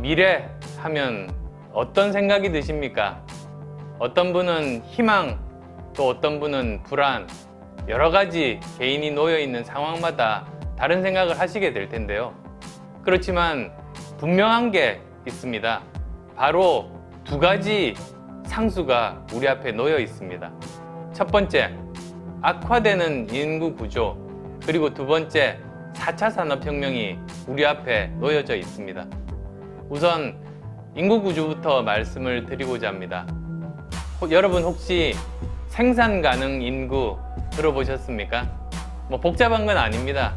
미래 하면 어떤 생각이 드십니까? 어떤 분은 희망, 또 어떤 분은 불안, 여러 가지 개인이 놓여 있는 상황마다 다른 생각을 하시게 될 텐데요. 그렇지만 분명한 게 있습니다. 바로 두 가지 상수가 우리 앞에 놓여 있습니다. 첫 번째, 악화되는 인구 구조, 그리고 두 번째, 4차 산업혁명이 우리 앞에 놓여져 있습니다. 우선 인구 구조부터 말씀을 드리고자 합니다. 혹- 여러분 혹시 생산 가능 인구 들어보셨습니까? 뭐 복잡한 건 아닙니다.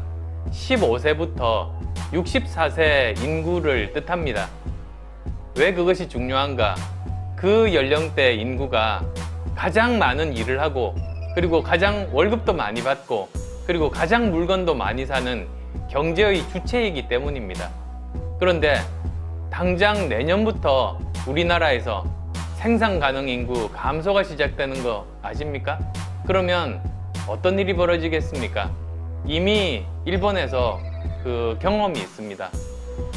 15세부터 64세 인구를 뜻합니다. 왜 그것이 중요한가? 그 연령대 인구가 가장 많은 일을 하고 그리고 가장 월급도 많이 받고 그리고 가장 물건도 많이 사는 경제의 주체이기 때문입니다. 그런데 당장 내년부터 우리나라에서 생산 가능 인구 감소가 시작되는 거 아십니까? 그러면 어떤 일이 벌어지겠습니까? 이미 일본에서 그 경험이 있습니다.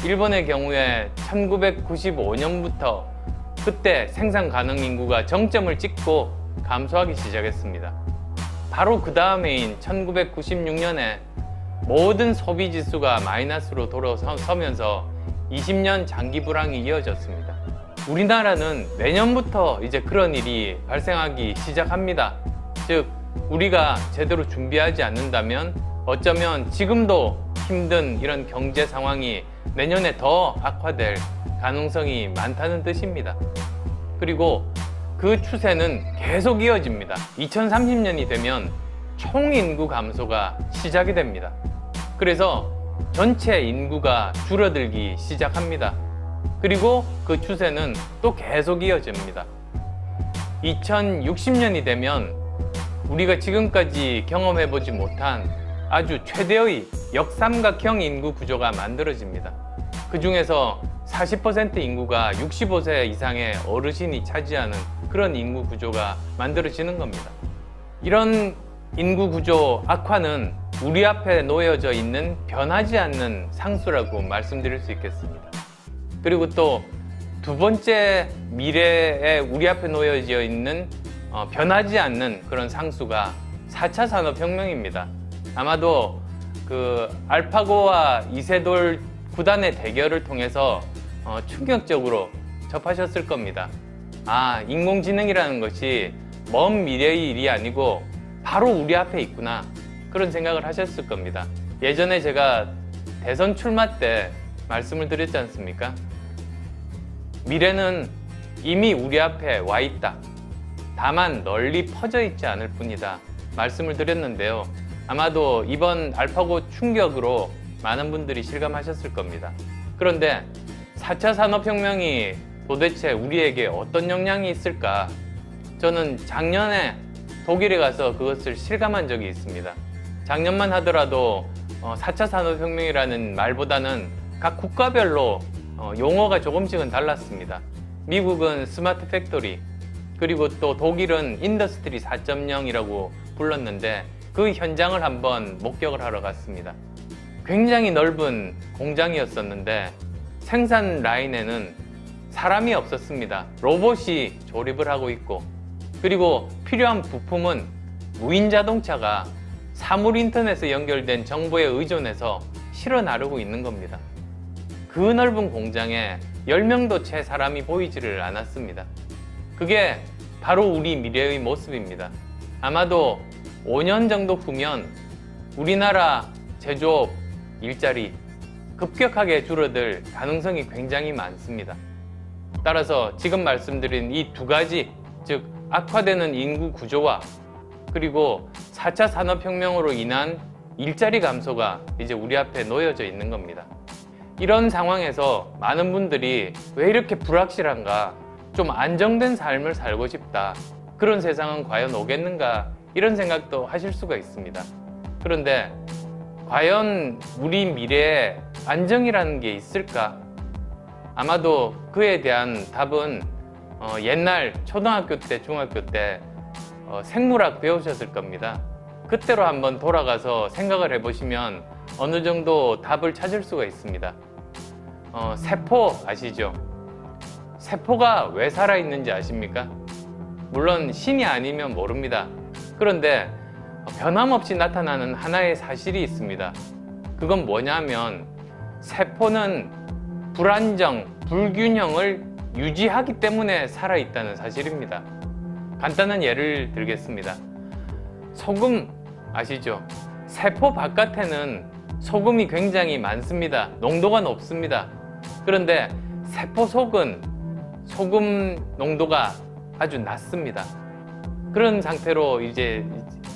일본의 경우에 1995년부터 그때 생산 가능 인구가 정점을 찍고 감소하기 시작했습니다. 바로 그 다음해인 1996년에 모든 소비 지수가 마이너스로 돌아서면서 20년 장기 불황이 이어졌습니다. 우리나라는 내년부터 이제 그런 일이 발생하기 시작합니다. 즉, 우리가 제대로 준비하지 않는다면 어쩌면 지금도 힘든 이런 경제 상황이 내년에 더 악화될 가능성이 많다는 뜻입니다. 그리고 그 추세는 계속 이어집니다. 2030년이 되면 총 인구 감소가 시작이 됩니다. 그래서 전체 인구가 줄어들기 시작합니다. 그리고 그 추세는 또 계속 이어집니다. 2060년이 되면 우리가 지금까지 경험해보지 못한 아주 최대의 역삼각형 인구 구조가 만들어집니다. 그 중에서 40% 인구가 65세 이상의 어르신이 차지하는 그런 인구 구조가 만들어지는 겁니다. 이런 인구 구조 악화는 우리 앞에 놓여져 있는 변하지 않는 상수라고 말씀드릴 수 있겠습니다. 그리고 또 두 번째 미래에 우리 앞에 놓여져 있는 어, 변하지 않는 그런 상수가 4차 산업혁명입니다. 아마도 그 알파고와 이세돌 구단의 대결을 통해서 어, 충격적으로 접하셨을 겁니다. 아, 인공지능이라는 것이 먼 미래의 일이 아니고 바로 우리 앞에 있구나. 그런 생각을 하셨을 겁니다. 예전에 제가 대선 출마 때 말씀을 드렸지 않습니까? 미래는 이미 우리 앞에 와 있다. 다만 널리 퍼져 있지 않을 뿐이다. 말씀을 드렸는데요. 아마도 이번 알파고 충격으로 많은 분들이 실감하셨을 겁니다. 그런데 4차 산업혁명이 도대체 우리에게 어떤 영향이 있을까? 저는 작년에 독일에 가서 그것을 실감한 적이 있습니다. 작년만 하더라도 어, 4차 산업혁명이라는 말보다는 각 국가별로 어, 용어가 조금씩은 달랐습니다. 미국은 스마트 팩토리, 그리고 또 독일은 인더스트리 4.0이라고 불렀는데 그 현장을 한번 목격을 하러 갔습니다. 굉장히 넓은 공장이었었는데 생산 라인에는 사람이 없었습니다. 로봇이 조립을 하고 있고 그리고 필요한 부품은 무인 자동차가 사물 인터넷에 연결된 정보에 의존해서 실어 나르고 있는 겁니다. 그 넓은 공장에 10명도 채 사람이 보이지를 않았습니다. 그게 바로 우리 미래의 모습입니다. 아마도 5년 정도 후면 우리나라 제조업 일자리 급격하게 줄어들 가능성이 굉장히 많습니다. 따라서 지금 말씀드린 이 두 가지, 즉 악화되는 인구 구조와 그리고 4차 산업혁명으로 인한 일자리 감소가 이제 우리 앞에 놓여져 있는 겁니다. 이런 상황에서 많은 분들이 왜 이렇게 불확실한가, 좀 안정된 삶을 살고 싶다. 그런 세상은 과연 오겠는가? 이런 생각도 하실 수가 있습니다. 그런데 과연 우리 미래에 안정이라는 게 있을까? 아마도 그에 대한 답은 어, 옛날 초등학교 때, 중학교 때 어, 생물학 배우셨을 겁니다. 그때로 한번 돌아가서 생각을 해보시면 어느 정도 답을 찾을 수가 있습니다. 어, 세포 아시죠? 세포가 왜 살아있는지 아십니까? 물론 신이 아니면 모릅니다. 그런데 변함없이 나타나는 하나의 사실이 있습니다. 그건 뭐냐면 세포는 불안정, 불균형을 유지하기 때문에 살아있다는 사실입니다. 간단한 예를 들겠습니다. 소금 아시죠? 세포 바깥에는 소금이 굉장히 많습니다. 농도가 높습니다. 그런데 세포 속은 소금 농도가 아주 낮습니다. 그런 상태로 이제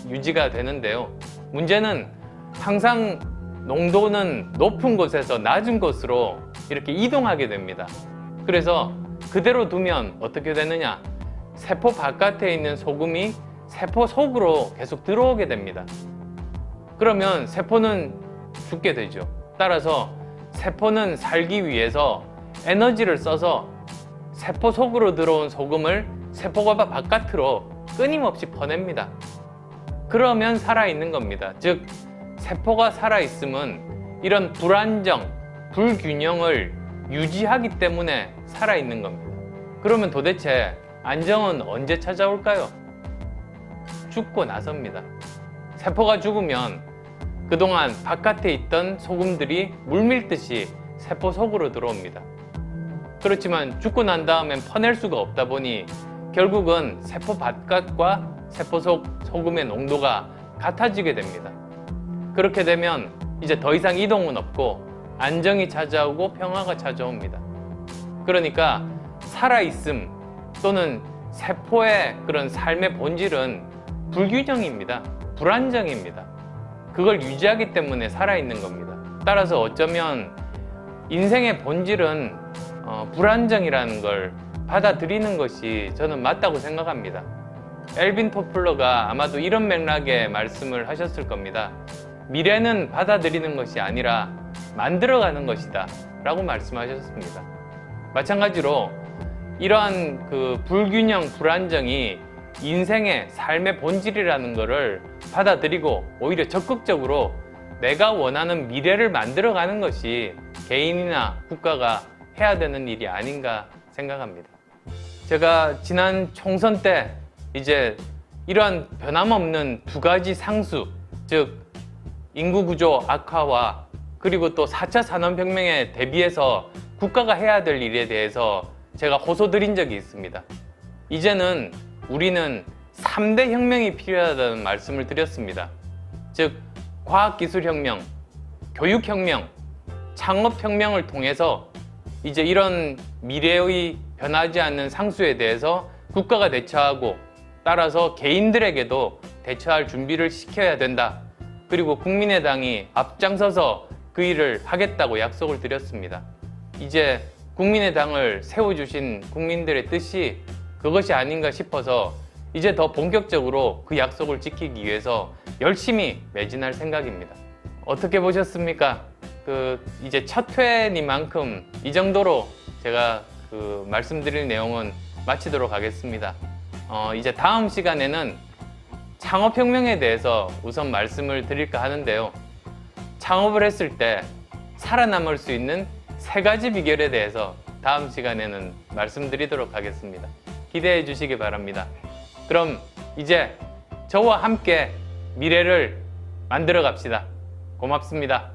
유지가 되는데요. 문제는 항상 농도는 높은 곳에서 낮은 곳으로 이렇게 이동하게 됩니다. 그래서 그대로 두면 어떻게 되느냐? 세포 바깥에 있는 소금이 세포 속으로 계속 들어오게 됩니다. 그러면 세포는 죽게 되죠. 따라서 세포는 살기 위해서 에너지를 써서 세포 속으로 들어온 소금을 세포가 바깥으로 끊임없이 퍼냅니다. 그러면 살아있는 겁니다. 즉, 세포가 살아있음은 이런 불안정, 불균형을 유지하기 때문에 살아있는 겁니다. 그러면 도대체 안정은 언제 찾아올까요? 죽고 나서입니다. 세포가 죽으면 그동안 바깥에 있던 소금들이 물밀듯이 세포 속으로 들어옵니다. 그렇지만 죽고 난 다음엔 퍼낼 수가 없다 보니 결국은 세포 바깥과 세포 속 소금의 농도가 같아지게 됩니다. 그렇게 되면 이제 더 이상 이동은 없고 안정이 찾아오고 평화가 찾아옵니다. 그러니까 살아있음 또는 세포의 그런 삶의 본질은 불균형입니다. 불안정입니다. 그걸 유지하기 때문에 살아있는 겁니다. 따라서 어쩌면 인생의 본질은 어, 불안정이라는 걸 받아들이는 것이 저는 맞다고 생각합니다. 엘빈 토플러가 아마도 이런 맥락의 말씀을 하셨을 겁니다. 미래는 받아들이는 것이 아니라 만들어가는 것이다. 라고 말씀하셨습니다. 마찬가지로 이러한 그 불균형, 불안정이 인생의 삶의 본질이라는 것을 받아들이고 오히려 적극적으로 내가 원하는 미래를 만들어가는 것이 개인이나 국가가 해야 되는 일이 아닌가 생각합니다. 제가 지난 총선 때 이제 이러한 변함없는 두 가지 상수, 즉 인구 구조 악화와 그리고 또 4차 산업혁명에 대비해서 국가가 해야 될 일에 대해서 제가 호소드린 적이 있습니다. 이제는 우리는 3대 혁명이 필요하다는 말씀을 드렸습니다. 즉, 과학기술혁명, 교육혁명, 창업혁명을 통해서 이제 이런 미래의 변하지 않는 상수에 대해서 국가가 대처하고 따라서 개인들에게도 대처할 준비를 시켜야 된다. 그리고 국민의당이 앞장서서 그 일을 하겠다고 약속을 드렸습니다. 이제 국민의당을 세워주신 국민들의 뜻이 그것이 아닌가 싶어서 이제 더 본격적으로 그 약속을 지키기 위해서 열심히 매진할 생각입니다. 어떻게 보셨습니까? 그 이제 첫 회니만큼 이 정도로 제가 그 말씀드릴 내용은 마치도록 하겠습니다. 어, 이제 다음 시간에는 창업혁명에 대해서 우선 말씀을 드릴까 하는데요. 창업을 했을 때 살아남을 수 있는 세 가지 비결에 대해서 다음 시간에는 말씀드리도록 하겠습니다. 기대해 주시기 바랍니다. 그럼 이제 저와 함께 미래를 만들어 갑시다. 고맙습니다.